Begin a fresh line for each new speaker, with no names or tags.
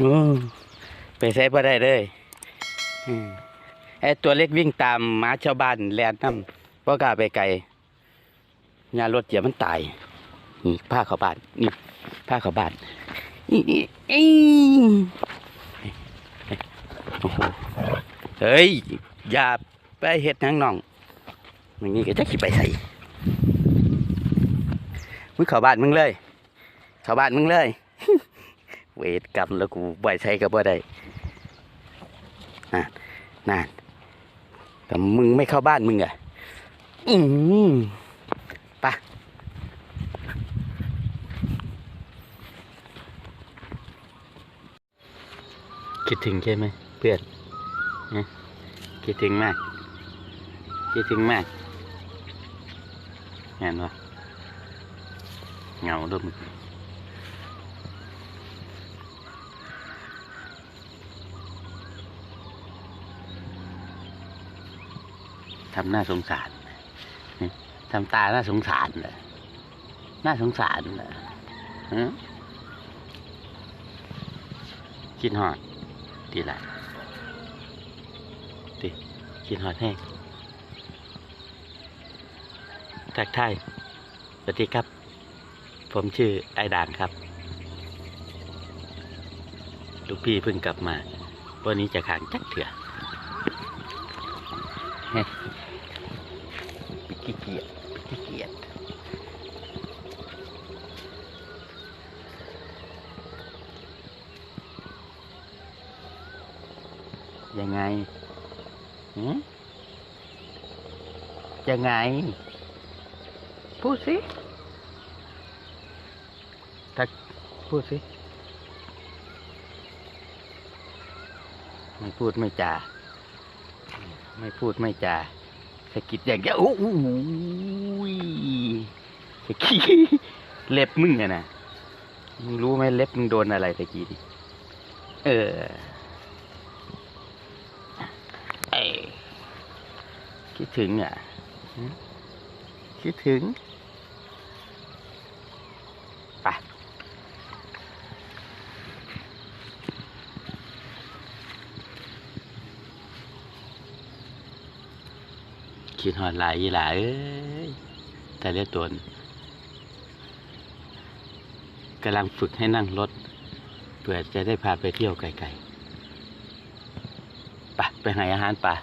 อ้ไปใช้บ่ได้เลยไอ้ตัวเล็กวิ่งตามหมาชาวบ้านแลนน้ำเพราะกล้าไปไกลงานรถเหยียบมันตายนี่ผ้าขาวบานนี่ผ้าขาวบานนี่เอ้ยหเฮ้ย อย่าไปเฮ็ดนังน้องมันนี่ก็จะขี่ไปใส่มึงข้าบ้านมึงเลยข้าบ้านมึงเลย เวทกรรมแล้วกูบ่ใช้กับบ่ได้นั่นนั่นแต่มึงไม่เข้าบ้านมึงอะ อืมปะคิดถึงใช่ไหมเพื่อนนะคิดถึงมาก คิดถึงมากเห็นปะเหงาด้วยมึง ทำหน้าสงสารทำตาหน้าสงสารเลยน่าสงสารเลยฮะคิดหอดดีละดิคิดหอดแห้งทักทายสวัสดีครับ ผมชื่อไอด่างครับ ลูกพี่เพิ่งกลับมาวันนี้จะขางจักเถื่อ ขี้เกียจขี้เกียจยังไงหืมยังไง พูดสิทักพูดสิ ไม่พูดไม่จา ไม่พูดไม่จาสกิดอย่างเงี้ยโอ้โหสกิเล็บมึงอะนะมึงรู้ไหมเล็บมึงโดนอะไรตะกี้ดิเออเอ้ยคิดถึงอะคิดถึง คิดหอดหลายอีหลายเอ้ยแต่เรียกตนกำลังฝึกให้นั่งรถเพื่อจะได้พาไปเที่ยวไกลๆไปไปหาอาหารป่า